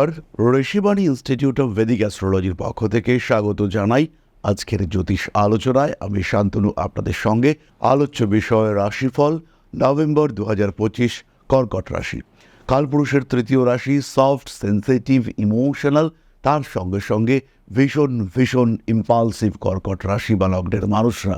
নমস্কার Rishibani institute of Vedic অ্যাস্ট্রোলজির পক্ষ থেকে স্বাগত জানাই আজকের জ্যোতিষ আলোচনায়। আমি শান্তনু, আপনাদের সঙ্গে আলোচ্য বিষয় রাশিফল, নভেম্বর দু হাজার পঁচিশ, কর্কট রাশি। কালপুরুষের তৃতীয় রাশি সফট সেন্সিটিভ ইমোশনাল তার সঙ্গে সঙ্গে ভীষণ ভীষণ ইম্পালসিভ কর্কট রাশি বা লগ্নের মানুষরা।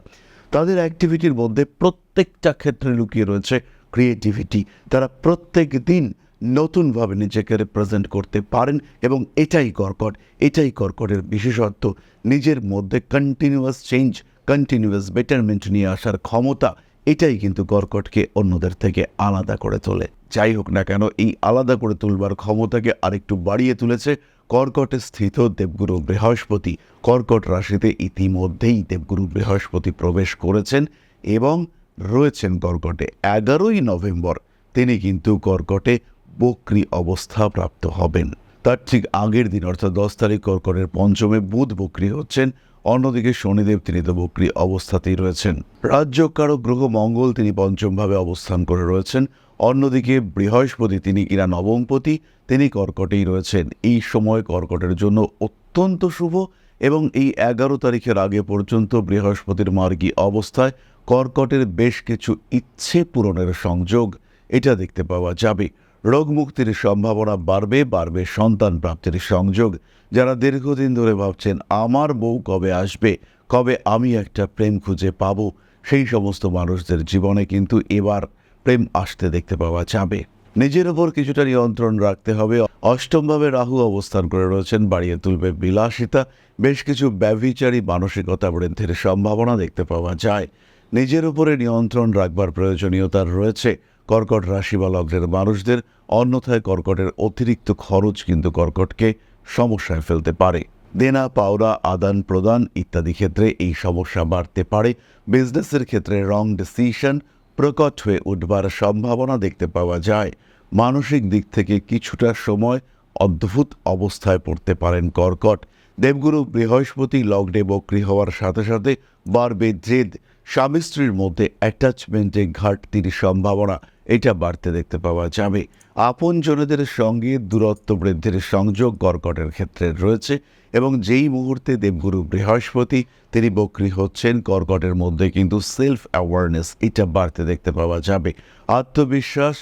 তাদের অ্যাক্টিভিটির মধ্যে প্রত্যেকটা ক্ষেত্রে লুকিয়ে রয়েছে ক্রিয়েটিভিটি তারা প্রত্যেক দিন নতুনভাবে নিজেকে রিপ্রেজেন্ট করতে পারেন এবং এটাই কর্কট, এটাই কর্কটের বিশেষত্ব। নিজের মধ্যে কন্টিনিউয়াস চেঞ্জ কন্টিনিউয়াস বেটারমেন্ট নিয়ে আসার ক্ষমতা, এটাই কিন্তু কর্কটকে অন্যদের থেকে আলাদা করে তোলে। যাই হোক না কেন, এই আলাদা করে তুলবার ক্ষমতাকে আরেকটু বাড়িয়ে তুলেছে কর্কটে স্থিত দেবগুরু বৃহস্পতি। কর্কট রাশিতে ইতিমধ্যেই দেবগুরু বৃহস্পতি প্রবেশ করেছেন এবং রয়েছেন কর্কটে। এগারোই নভেম্বর, তিনি কিন্তু কর্কটে বক্রি অবস্থা প্রাপ্ত হবেন। তার ঠিক আগের দিন, অর্থাৎ দশ তারিখ কর্কটের পঞ্চমে বুধ বক্রি হচ্ছেন। অন্যদিকে শনিদেব তিনি তো বক্রি অবস্থাতেই রয়েছেন। রাজ্যকারক গ্রহ মঙ্গল তিনি পঞ্চমভাবে অবস্থান করে রয়েছেন। অন্যদিকে বৃহস্পতি তিনি কিনা নবমপতি, তিনি কর্কটেই রয়েছেন। এই সময় কর্কটের জন্য অত্যন্ত শুভ এবং এই এগারো তারিখের আগে পর্যন্ত বৃহস্পতির মার্গী অবস্থায় কর্কটের বেশ কিছু ইচ্ছে পূরণের সংযোগ। এটা দেখতে পাওয়া যাবে। রোগ মুক্তির সম্ভাবনা বাড়বে বাড়বে সন্তান প্রাপ্তির সংযোগ। যারা দীর্ঘদিন ধরে ভাবছেন, আমার বউ কবে আসবে? কবে আমি একটা প্রেম খুঁজে পাবো? সেই সমস্ত মানুষদের জীবনে কিন্তু এবার প্রেম আসতে দেখতে পাওয়া যাবে। নিজের ওপর কিছুটা নিয়ন্ত্রণ রাখতে হবে। অষ্টমভাবে রাহু অবস্থান করে রয়েছেন, বাড়িয়ে তুলবে বিলাসিতা। বেশ কিছু ব্যভিচারী মানসিকতা বৃদ্ধির সম্ভাবনা দেখতে পাওয়া যায়। নিজের উপরে নিয়ন্ত্রণ রাখবার প্রয়োজনীয়তা রয়েছে। কর্কট রাশি বা লগ্নের মানুষদের অন্যথায় কর্কটের অতিরিক্ত খরচ কিন্তু কর্কটকে সমস্যায় ফেলতে পারে। দেনা, পাওনা, আদান প্রদান ইত্যাদি ক্ষেত্রে এই সমস্যা বাড়তে পারে। বিজনেসের ক্ষেত্রে রং ডিসিশন প্রকট হয়ে উঠবার সম্ভাবনা দেখতে পাওয়া যায়। মানসিক দিক থেকে কিছুটা সময় অদ্ভুত অবস্থায় পড়তে পারেন কর্কট। দেবগুরু বৃহস্পতি লগ্নে বক্রি হওয়ার সাথে সাথে বাড়বে জেদ স্বামী স্ত্রীর মধ্যে অ্যাটাচমেন্টে ঘাটতির সম্ভাবনা। এটা বাড়তে দেখতে পাওয়া যাবে। আপনজনেদের সঙ্গে দূরত্ব বৃদ্ধির সংযোগ কর্কটের ক্ষেত্রে রয়েছে এবং যেই মুহূর্তে দেবগুরু বৃহস্পতি, তিনি বক্রি হচ্ছেন কর্কটের মধ্যে কিন্তু সেলফ অ্যাওয়ারনেস এটা বাড়তে দেখতে পাওয়া যাবে। আত্মবিশ্বাস,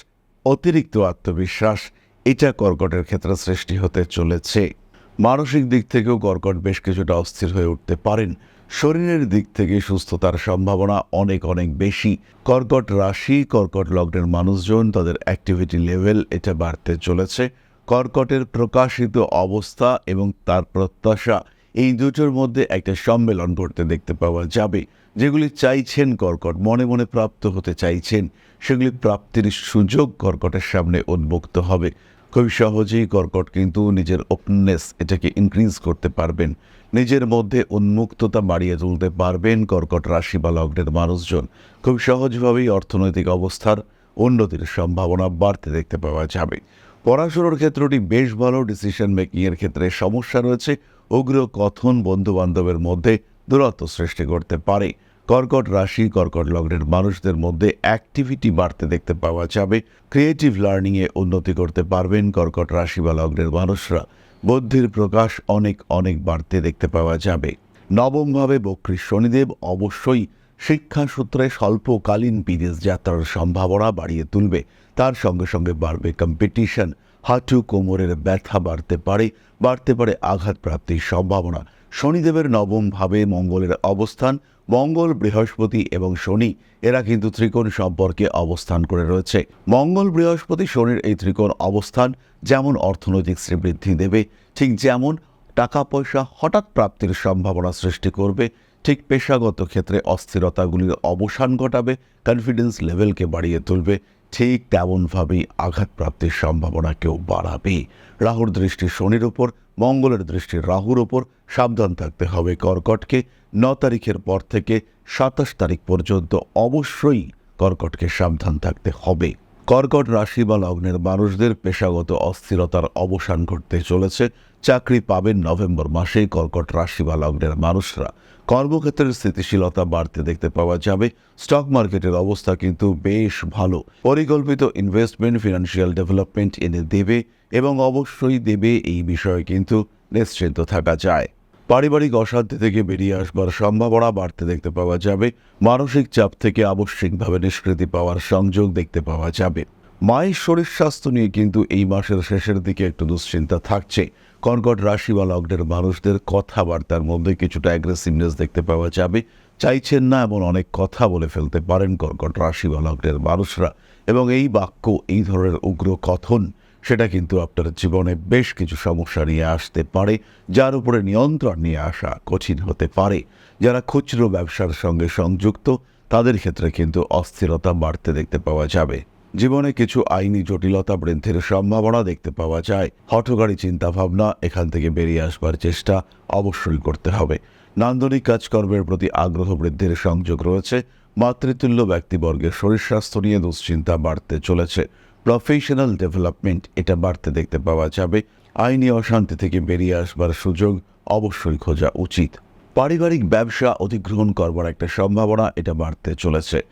অতিরিক্ত আত্মবিশ্বাস, এটা কর্কটের ক্ষেত্রে সৃষ্টি হতে চলেছে। মানসিক দিক থেকেও কর্কট বেশ কিছুটা অস্থির হয়ে উঠতে পারেন। শরীরের দিক থেকে সুস্থতার সম্ভাবনা অনেক অনেক বেশি। কর্কট রাশি, কর্কট লগ্নের মানুষজন, তাদের অ্যাক্টিভিটি লেভেল এটা বাড়তে চলেছে। কর্কটের প্রকাশিত অবস্থা এবং তার প্রত্যাশা, এই দুটোর মধ্যে একটা সম্মেলন ঘটতে দেখতে পাওয়া যাবে, যেগুলি চাইছেন কর্কট, মনে মনে প্রাপ্ত হতে চাইছেন। সেগুলি প্রাপ্তির সুযোগ কর্কটের সামনে উন্মুক্ত হবে। খুব সহজেই কর্কট কিন্তু নিজের ওপেননেস এটাকে ইনক্রিজ করতে পারবেন। নিজের মধ্যে উন্মুক্ততা বাড়িয়ে তুলতে পারবেন কর্কট রাশি বা লগ্নের মানুষজন। খুব সহজভাবেই অর্থনৈতিক অবস্থার উন্নতির সম্ভাবনা বাড়তে দেখতে পাওয়া যাবে। পড়াশুনোর ক্ষেত্রটি বেশ ভালো ডিসিশন মেকিংয়ের ক্ষেত্রে সমস্যা রয়েছে। উগ্র কথন বন্ধুবান্ধবের মধ্যে দূরত্ব সৃষ্টি করতে পারে। কর্কট রাশি, কর্কট লগ্নের মানুষদের মধ্যে অ্যাক্টিভিটি বাড়তে দেখতে পাওয়া যাবে। ক্রিয়েটিভ লার্নিংয়ে উন্নতি করতে পারবেন কর্কট রাশি বা লগ্নের মানুষরা। বুদ্ধির প্রকাশ অনেক অনেক বাড়তে দেখতে পাওয়া যাবে। নবমভাবে বক্রী শনিদেব অবশ্যই শিক্ষা সূত্রে স্বল্পকালীন বিদেশ যাত্রার সম্ভাবনা বাড়িয়ে তুলবে। তার সঙ্গে সঙ্গে বাড়বে কম্পিটিশন হাঁটু কোমরের ব্যথা বাড়তে পারে বাড়তে পারে আঘাতপ্রাপ্তির সম্ভাবনা। শনিদেবের নবম ভাবে মঙ্গলের অবস্থান, মঙ্গল বৃহস্পতি এবং শনি, এরা কিন্তু ত্রিকোণ সম্পর্কে অবস্থান করে রয়েছে। মঙ্গল বৃহস্পতি শনির এই ত্রিকোণ অবস্থান যেমন অর্থনৈতিক শ্রীবৃদ্ধি দেবে, ঠিক যেমন টাকা পয়সা হঠাৎ প্রাপ্তির সম্ভাবনা সৃষ্টি করবে, ঠিক পেশাগত ক্ষেত্রে অস্থিরতাগুলির অবসান ঘটাবে কনফিডেন্স লেভেলকে বাড়িয়ে তুলবে ঠিক তেমনভাবেই আঘাত প্রাপ্তির সম্ভাবনাকেও বাড়াবে। রাহুর দৃষ্টি শনির ওপর, মঙ্গলের দৃষ্টি রাহুর ওপর। সাবধান থাকতে হবে কর্কটকে। ন তারিখের পর থেকে সাতাশ তারিখ পর্যন্ত অবশ্যই কর্কটকে সাবধান থাকতে হবে। কর্কট রাশি বা লগ্নের মানুষদের পেশাগত অস্থিরতার অবসান ঘটতে চলেছে। চাকরি পাবেন নভেম্বর মাসে কর্কট রাশি বা লগ্নের মানুষরা। কর্মক্ষেত্রের স্থিতিশীলতা বাড়তে দেখতে পাওয়া যাবে। স্টক মার্কেটের অবস্থা কিন্তু বেশ ভালো। পরিকল্পিত ইনভেস্টমেন্ট ফিনান্সিয়াল ডেভেলপমেন্ট এনে দেবে এবং অবশ্যই দেবে এই বিষয়ে কিন্তু নিশ্চিন্ত থাকা যায়। পারিবারিক অশান্তি থেকে বেরিয়ে আসবার সম্ভাবনা বাড়তে দেখতে পাওয়া যাবে। মানসিক চাপ থেকে আবশ্যিকভাবে নিষ্কৃতি পাওয়ার সংযোগ দেখতে পাওয়া যাবে। মায়ের শরীর স্বাস্থ্য নিয়ে কিন্তু এই মাসের শেষের দিকে একটু দুশ্চিন্তা থাকছে। কর্কট রাশি বা লগ্নের মানুষদের কথাবার্তার মধ্যে কিছুটা অ্যাগ্রেসিভনেস দেখতে পাওয়া যাবে। চাইছেন না এমন অনেক কথা বলে ফেলতে পারেন কর্কট রাশি বা লগ্নের মানুষরা। এবং এই বাক্য, এই ধরনের উগ্র কথন, সেটা কিন্তু আপনার জীবনে বেশ কিছু সমস্যা নিয়ে আসতে পারে, যার উপরে নিয়ন্ত্রণ নিয়ে আসা কঠিন হতে পারে। যারা খুচরো ব্যবসার সঙ্গে সংযুক্ত, তাদের ক্ষেত্রে কিন্তু অস্থিরতা বাড়তে দেখতে পাওয়া যাবে। জীবনে কিছু আইনি জটিলতা বৃদ্ধির সম্ভাবনা দেখতে পাওয়া যায়। হঠকারী চিন্তাভাবনা, এখান থেকে বেরিয়ে আসবার চেষ্টা অবশ্যই করতে হবে। নান্দনিক কাজকর্মের প্রতি আগ্রহ বৃদ্ধির সংযোগ রয়েছে। মাতৃতুল্য ব্যক্তিবর্গের শরীর স্বাস্থ্য নিয়ে দুশ্চিন্তা বাড়তে চলেছে। প্রফেশনাল ডেভেলপমেন্ট এটা বাড়তে দেখতে পাওয়া যাবে। আইনি অশান্তি থেকে বেরিয়ে আসবার সুযোগ অবশ্যই খোঁজা উচিত। পারিবারিক ব্যবসা অধিগ্রহণ করবার একটা সম্ভাবনা এটা বাড়তে চলেছে।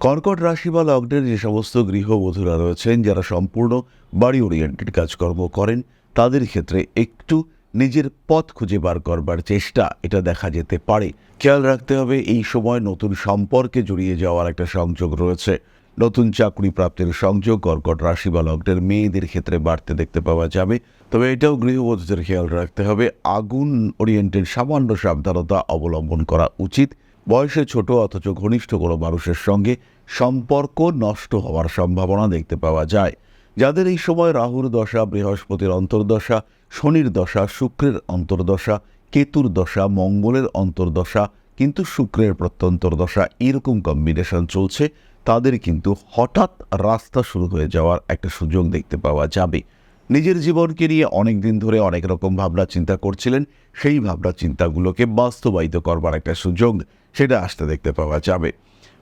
কর্কট রাশি বা লগ্নের যে সমস্ত গৃহবধূরা রয়েছেন, যারা সম্পূর্ণ বাড়ি ওরিয়েন্টেড কাজকর্ম করেন, তাদের ক্ষেত্রে একটু নিজের পথ খুঁজে বার করবার চেষ্টা, এটা দেখা যেতে পারে। খেয়াল রাখতে হবে, এই সময় নতুন সম্পর্কে জড়িয়ে যাওয়ার একটা সংযোগ রয়েছে। নতুন চাকরি প্রাপ্তির সংযোগ কর্কট রাশি বা লগ্নের মেয়েদের ক্ষেত্রে বাড়তে দেখতে পাওয়া যাবে। তবে এটাও গৃহবধূদের খেয়াল রাখতে হবে আগুন ওরিয়েন্টেড সামান্য সাবধানতা অবলম্বন করা উচিত। বয়সে ছোট অথচ ঘনিষ্ঠ কোনো মানুষের সঙ্গে সম্পর্ক নষ্ট হওয়ার সম্ভাবনা দেখতে পাওয়া যায়, যাদের এই সময় রাহুর দশা, বৃহস্পতির অন্তর্দশা, শনির দশা, শুক্রের অন্তর্দশা, কেতুর দশা, মঙ্গলের অন্তর্দশা, কিন্তু শুক্রের প্রত্যন্তর দশা এরকম কম্বিনেশন চলছে, তাদের কিন্তু হঠাৎ রাস্তা শুরু হয়ে যাওয়ার একটা সুযোগ দেখতে পাওয়া যাবে। নিজের জীবনকে নিয়ে অনেক দিন ধরে অনেক রকম ভাবনা চিন্তা করছিলেন, সেই ভাবনা চিন্তাগুলোকে বাস্তবায়িত করবার একটা সুযোগ সেটা আসতে দেখতে পাওয়া যাবে।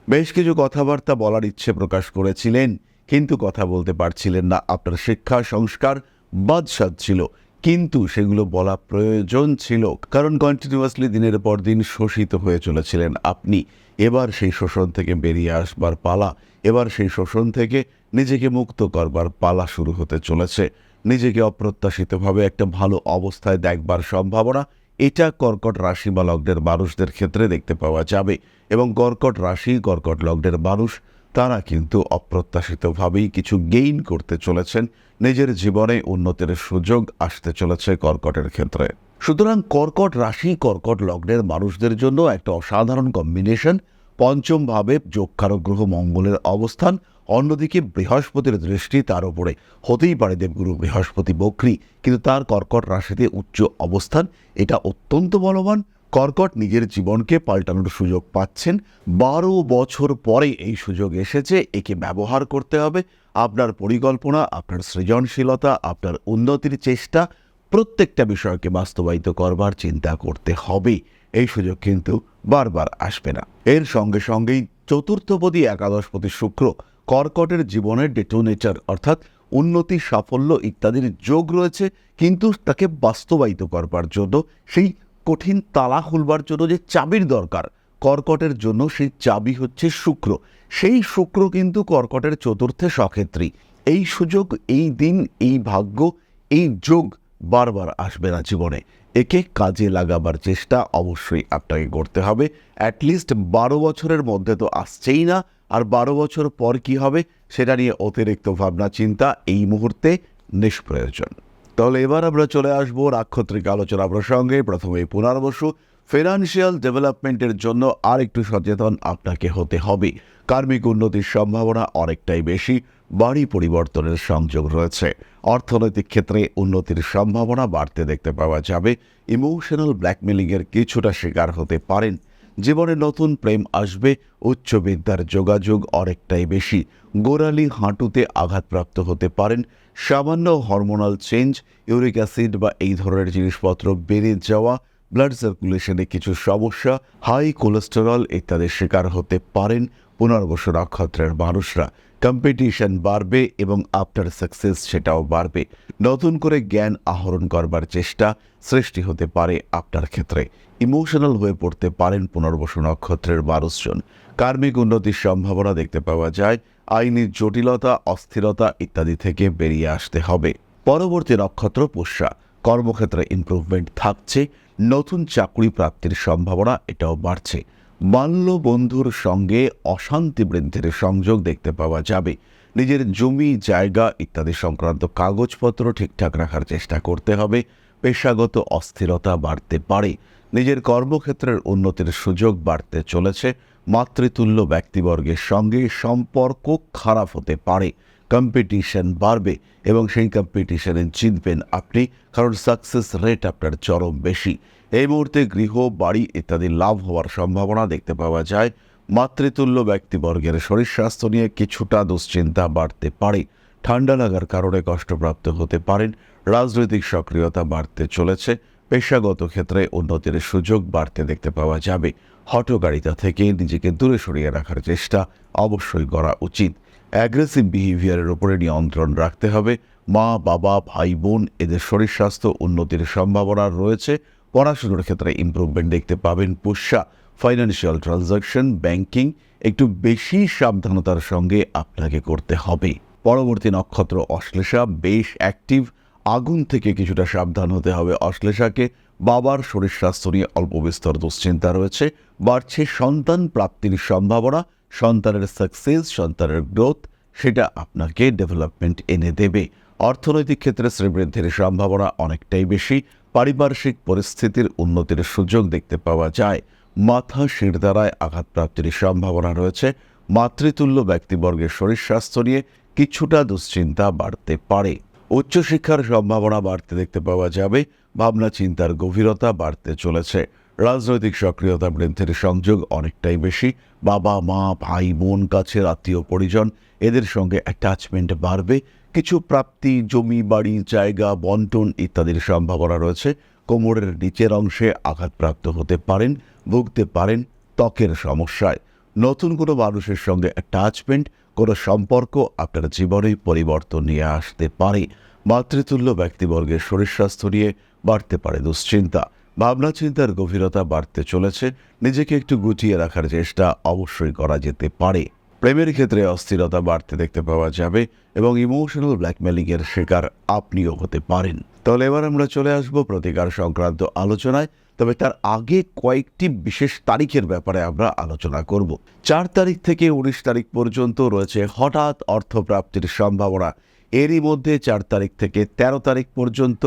বেশ কিছু কথাবার্তা বলার ইচ্ছে প্রকাশ করেছিলেন, কিন্তু কথা বলতে পারছিলেন না। আপনার শিক্ষা সংস্কার বাদশাদ ছিল, কিন্তু সেগুলো বলা প্রয়োজন ছিল, কারণ কন্টিনিউয়াসলি দিনের পর দিন শোষিত হয়ে চলেছিলেন আপনি। এবার সেই শোষণ থেকে বেরিয়ে আসবার পালা, এবার সেই শোষণ থেকে নিজেকে মুক্ত করবার পালা শুরু হতে চলেছে। নিজেকে অপ্রত্যাশিতভাবে একটা ভালো অবস্থায় দেখবার সম্ভাবনা এটা কর্কট রাশি বা লগ্নের মানুষদের ক্ষেত্রে দেখতে পাওয়া যাবে এবং কর্কট রাশি, কর্কট লগ্নের মানুষ, তারা কিন্তু অপ্রত্যাশিতভাবেই কিছু গেইন করতে চলেছেন। নিজের জীবনে উন্নতির সুযোগ আসতে চলেছে কর্কটের ক্ষেত্রে। সুতরাং কর্কট রাশি, কর্কট লগ্নের মানুষদের জন্য একটা অসাধারণ কম্বিনেশন পঞ্চমভাবে যোগকারক গ্রহ মঙ্গলের অবস্থান অন্যদিকে বৃহস্পতির দৃষ্টি তার উপরে। হতেই পারে দেবগুরু বৃহস্পতি বক্রী, কিন্তু তার কর্কট রাশিতে উচ্চ অবস্থান, এটা অত্যন্ত বলবান। কর্কট নিজের জীবনকে পাল্টানোর সুযোগ পাচ্ছেন। বারো বছর পরে এই সুযোগ এসেছে, একে ব্যবহার করতে হবে। আপনার পরিকল্পনা, আপনার সৃজনশীলতা, আপনার উন্নতির চেষ্টা, প্রত্যেকটা বিষয়কে বাস্তবায়িত করবার চিন্তা করতে হবে। এই সুযোগ কিন্তু বারবার আসবে না। এর সঙ্গে সঙ্গেই চতুর্থপদী একাদশপতি শুক্র। কর্কটের জীবনের ডেটোনেটার অর্থাৎ উন্নতি, সাফল্য ইত্যাদির যোগ রয়েছে, কিন্তু তাকে বাস্তবায়িত করবার জন্য, সেই কঠিন তালা খুলবার জন্য যে চাবির দরকার, কর্কটের জন্য সেই চাবি হচ্ছে শুক্র। সেই শুক্র কিন্তু কর্কটের চতুর্থে সক্ষেত্রী। এই সুযোগ, এই দিন, এই ভাগ্য, এই যোগ বারবার আসবে না জীবনে। একে কাজে লাগাবার চেষ্টা অবশ্যই আপনাকে করতে হবে। অ্যাটলিস্ট বারো বছরের মধ্যে তো আসছেই না। আর বারো বছর পর কি হবে সেটা নিয়ে অতিরিক্ত ভাবনা, চিন্তা এই মুহূর্তে নিষ্প্রয়োজন। তাহলে এবার আমরা চলে আসব নাক্ষত্রিক আলোচনা প্রসঙ্গে। প্রথমে পুনর্বসু ফিনান্সিয়াল ডেভেলপমেন্টের জন্য আর একটু সচেতন আপনাকে হতে হবে। কার্মিক উন্নতির সম্ভাবনা অনেকটাই বেশি, বাড়ি পরিবর্তনের সংযোগ রয়েছে। অর্থনৈতিক ক্ষেত্রে উন্নতির সম্ভাবনা বাড়তে দেখতে পাওয়া যাবে। ইমোশনাল ব্ল্যাকমেলিংয়ের কিছুটা শিকার হতে পারেন। জীবনে নতুন প্রেম আসবে, উচ্চবিদ্যার যোগাযোগ অনেকটাই বেশি। গোড়ালি হাঁটুতে আঘাতপ্রাপ্ত হতে পারেন, সামান্য হরমোনাল চেঞ্জ ইউরিক অ্যাসিড বা এই ধরনের জিনিসপত্র বেড়ে যাওয়া ব্লাড সার্কুলেশনে কিছু সমস্যা হাই কোলেস্টেরল ইত্যাদির শিকার হতে পারেন পুনর্বসু নক্ষত্রের মানুষরা। কম্পিটিশন বাড়বে এবং আফটার সাকসেস সেটাও বাড়বে। নতুন করে জ্ঞান আহরণ করবার চেষ্টা সৃষ্টি হতে পারে আপনার ক্ষেত্রে। ইমোশনাল হয়ে পড়তে পারেন পুনর্বসু নক্ষত্রের মানুষজন। কার্মিক উন্নতির সম্ভাবনা দেখতে পাওয়া যায়। আইনি জটিলতা, অস্থিরতা ইত্যাদি থেকে বেরিয়ে আসতে হবে। পরবর্তী নক্ষত্র পুষ্যা। কর্মক্ষেত্রে ইমপ্রুভমেন্ট থাকছে। নতুন চাকরি প্রাপ্তির সম্ভাবনা এটাও বাড়ছে। বাল্য বন্ধুর সঙ্গে অশান্তি বৃদ্ধির সংযোগ দেখতে পাওয়া যাবে। নিজের জমি, জায়গা ইত্যাদি সংক্রান্ত কাগজপত্র ঠিকঠাক রাখার চেষ্টা করতে হবে। পেশাগত অস্থিরতা বাড়তে পারে। নিজের কর্মক্ষেত্রের উন্নতির সুযোগ বাড়তে চলেছে। মাতৃতুল্য ব্যক্তিবর্গের সঙ্গে সম্পর্ক খারাপ হতে পারে। কম্পিটিশন বাড়বে এবং সেই কম্পিটিশনে জিতবেন আপনি, কারণ সাকসেস রেট আপনার চরম বেশি। এই মুহূর্তে গৃহ, বাড়ি ইত্যাদি লাভ হওয়ার সম্ভাবনা দেখতে পাওয়া যায়। মাতৃতুল্য ব্যক্তিবর্গের শরীর স্বাস্থ্য নিয়ে কিছুটা দুশ্চিন্তা বাড়তে পারে। ঠান্ডা লাগার কারণে কষ্টপ্রাপ্ত হতে পারেন। রাজনৈতিক সক্রিয়তা বাড়তে চলেছে। পেশাগত ক্ষেত্রে উন্নতির সুযোগ বাড়তে দেখতে পাওয়া যাবে। হটগাড়িতা থেকে নিজেকে দূরে সরিয়ে রাখার চেষ্টা অবশ্যই করা উচিত। অ্যাগ্রেসিভ বিহেভিয়ারের উপরে নিয়ন্ত্রণ রাখতে হবে। মা, বাবা, ভাই, বোন, এদের শরীর স্বাস্থ্য উন্নতির সম্ভাবনা রয়েছে। পড়াশুনোর ক্ষেত্রে ইমপ্রুভমেন্ট দেখতে পাবেন পুষ্যা। ফাইন্যান্সিয়াল ট্রানজাকশন ব্যাংকিং একটু বেশি সাবধানতার সঙ্গে আপনাকে করতে হবে। পরবর্তী নক্ষত্র অশ্লেষা, বেশ অ্যাক্টিভ আগুন থেকে কিছুটা সাবধান হতে হবে অশ্লেষাকে। বাবার শরীর স্বাস্থ্য নিয়ে অল্প বিস্তর দুশ্চিন্তা রয়েছে। বাড়ছে সন্তান প্রাপ্তির সম্ভাবনা, সন্তানের সাকসেস সন্তানের গ্রোথ সেটা আপনাকে ডেভেলপমেন্ট এনে দেবে। অর্থনৈতিক ক্ষেত্রে শ্রীবৃদ্ধির সম্ভাবনা অনেকটাই বেশি। পারিপার্শ্বিক পরিস্থিতির উন্নতির সুযোগ দেখতে পাওয়া যায়। মাথা শিরদারায় আঘাতপ্রাপ্তির সম্ভাবনা রয়েছে। মাতৃতুল্য ব্যক্তিবর্গের শরীর স্বাস্থ্য নিয়ে কিছুটা দুশ্চিন্তা বাড়তে পারে। উচ্চশিক্ষার সম্ভাবনা বাড়তে দেখতে পাওয়া যাবে। ভাবনা চিন্তার গভীরতা বাড়তে চলেছে। রাজনৈতিক সক্রিয়তা বৃদ্ধির সংযোগ অনেকটাই বেশি। বাবা, মা, ভাই, বোন, কাছের আত্মীয়, পরিজন, এদের সঙ্গে অ্যাটাচমেন্ট বাড়বে। কিছু প্রাপ্তি, জমি, বাড়ি, জায়গা, বন্টন ইত্যাদির সম্ভাবনা রয়েছে। কোমরের নিচের অংশে আঘাতপ্রাপ্ত হতে পারেন, ভুগতে পারেন ত্বকের সমস্যায়। নতুন কোনো মানুষের সঙ্গে অ্যাটাচমেন্ট কোনো সম্পর্ক আপনার জীবনে পরিবর্তন নিয়ে আসতে পারে। মাতৃতুল্য ব্যক্তিবর্গের শরীর স্বাস্থ্য নিয়ে বাড়তে পারে দুশ্চিন্তা। ভাবনা চিন্তার গভীরতা বাড়তে চলেছে। নিজেকে একটু গুটিয়ে রাখার চেষ্টা অবশ্যই করা যেতে পারে। প্রেমের ক্ষেত্রে অস্থিরতা বাড়তে দেখতে পাওয়া যাবে এবং ইমোশনাল ব্ল্যাকমেলিংয়ের শিকার আপনিও হতে পারেন। তাহলে এবার আমরা চলে আসব প্রতিকার সংক্রান্ত আলোচনায়, তবে তার আগে কয়েকটি বিশেষ তারিখের ব্যাপারে আমরা আলোচনা করব। চার তারিখ থেকে উনিশ তারিখ পর্যন্ত রয়েছে হঠাৎ অর্থপ্রাপ্তির সম্ভাবনা। এরই মধ্যে চার তারিখ থেকে ১৩ তারিখ পর্যন্ত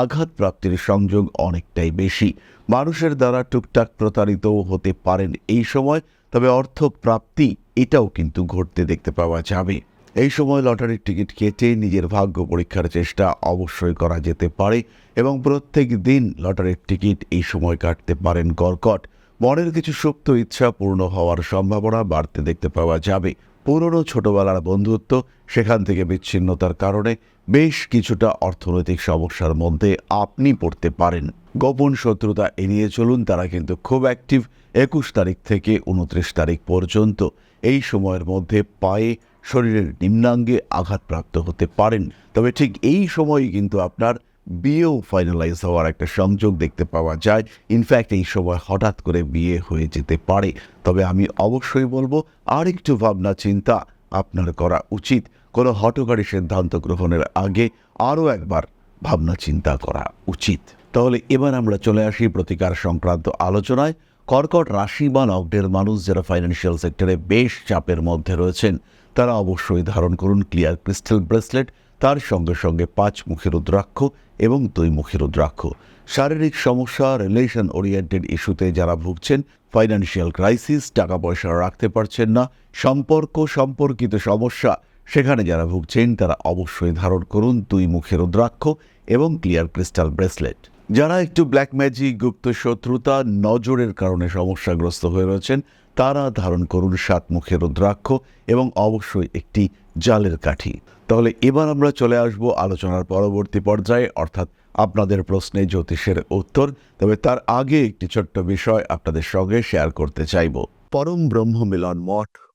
আঘাত প্রাপ্তির সংযোগ অনেকটাই বেশি। মানুষের দ্বারা টুকটাক প্রতারিতও হতে পারেন এই সময় তবে অর্থ প্রাপ্তি এটাও কিন্তু ঘটতে দেখতে পাওয়া যাবে। এই সময় লটারির টিকিট কেটে নিজের ভাগ্য পরীক্ষার চেষ্টা অবশ্যই করা যেতে পারে এবং প্রত্যেক দিন লটারির টিকিট এই সময় কাটতে পারেন কর্কট। মনের কিছু সুপ্ত ইচ্ছা পূর্ণ হওয়ার সম্ভাবনা বাড়তে দেখতে পাওয়া যাবে। পুরনো ছোটবেলার বন্ধুত্ব সেখান থেকে বিচ্ছিন্নতার কারণে বেশ কিছুটা অর্থনৈতিক সমস্যার মধ্যে আপনি পড়তে পারেন। গোপন শত্রুতা এড়িয়ে চলুন, তারা কিন্তু খুব অ্যাক্টিভ একুশ তারিখ থেকে উনত্রিশ তারিখ পর্যন্ত এই সময়ের মধ্যে পায়ে শরীরের নিম্নাঙ্গে আঘাতপ্রাপ্ত হতে পারেন। তবে ঠিক এই সময়ই কিন্তু আপনার বিয়েও ফাইনালাইজ হওয়ার একটা সংযোগ দেখতে পাওয়া যায়। ইনফ্যাক্ট এই সময় হঠাৎ করে বিয়ে হয়ে যেতে পারে। তবে আমি অবশ্যই বলব আর একটু ভাবনা চিন্তা আপনার করা উচিত। কোনো হটকারী সিদ্ধান্ত গ্রহণের আগে আরও একবার ভাবনা চিন্তা করা উচিত। তাহলে এবার আমরা চলে আসি প্রতিকার সংক্রান্ত আলোচনায়। কর্কট রাশি বা লগ্নের মানুষ যারা ফাইন্যান্সিয়াল সেক্টরে বেশ চাপের মধ্যে রয়েছেন, তারা অবশ্যই ধারণ করুন ক্লিয়ার ক্রিস্টাল ব্রেসলেট তার সঙ্গে সঙ্গে পাঁচ মুখের রুদ্রাক্ষ এবং দুই মুখের রুদ্রাক্ষ। শারীরিক সমস্যা রিলেশন ওরিয়েন্টেড ইস্যুতে যারা ভুগছেন ফাইন্যান্সিয়াল ক্রাইসিস টাকা পয়সা রাখতে পারছেন না, সম্পর্ক সম্পর্কিত সমস্যা, সেখানে যারা ভুগছেন তারা অবশ্যই ধারণ করুন দুই মুখের রুদ্রাক্ষ এবং ক্লিয়ার ক্রিস্টাল ব্রেসলেট যারা একটু ব্ল্যাক ম্যাজিক গুপ্ত শত্রুতা, নজরের কারণে সমস্যাগ্রস্ত হয়ে রয়েছেন, তারা ধারণ করুন সাত মুখের রুদ্রাক্ষ এবং অবশ্যই একটি জালের কাঠি। তাহলে এবার আমরা চলে আসব আলোচনার পরবর্তী পর্যায়ে, অর্থাৎ আপনাদের প্রশ্নে জ্যোতিষের উত্তর। তবে তার আগে একটি ছোট্ট বিষয় আপনাদের সঙ্গে শেয়ার করতে চাইব। পরম ব্রহ্ম মিলন মঠ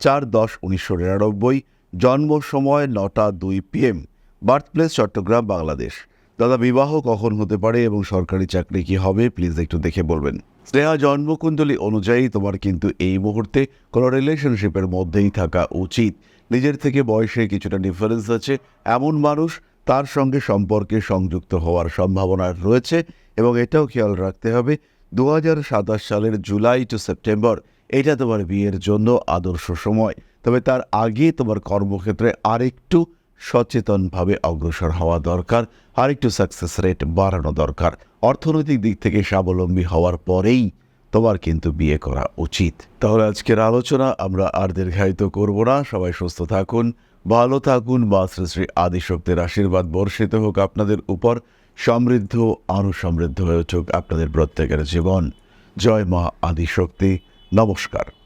চার দশ উনিশশো নিরানব্বই জন্ম সময় নটা দুই PM birth place Chattogram, Bangladesh. দাদা, বিবাহ কখন হতে পারে এবং সরকারি চাকরি কি হবে? প্লিজ একটু দেখে বলবেন। স্নেহা, জন্মকুণ্ডলী অনুযায়ী তোমার কিন্তু এই মুহূর্তে কোনো রিলেশনশিপের মধ্যেই থাকা উচিত। নিজের থেকে বয়সে কিছুটা ডিফারেন্স আছে। এমন মানুষ, তার সঙ্গে সম্পর্কে সংযুক্ত হওয়ার সম্ভাবনা রয়েছে এবং এটাও খেয়াল রাখতে হবে। দু হাজার সাতাশ সালের জুলাই টু সেপ্টেম্বর এটা তোমার বিয়ের জন্য আদর্শ সময়। তবে তার আগে তোমার কর্মক্ষেত্রে আরেকটু সচেতনভাবে অগ্রসর হওয়া দরকার, আরেকটু সাকসেস রেট বাড়ানো দরকার। অর্থনৈতিক দিক থেকে স্বাবলম্বী হওয়ার পরেই তোমার কিন্তু বিয়ে করা উচিত। তাহলে আজকের আলোচনা আমরা আর দীর্ঘায়িত করব না। সবাই সুস্থ থাকুন, ভালো থাকুন বা শ্রী শ্রী আদিশক্তির আশীর্বাদ বর্ষিত হোক আপনাদের উপর, সমৃদ্ধ আরও সমৃদ্ধ হয়ে উঠুক আপনাদের প্রত্যেকের জীবন। জয় মা আদিশক্তি। নমস্কার।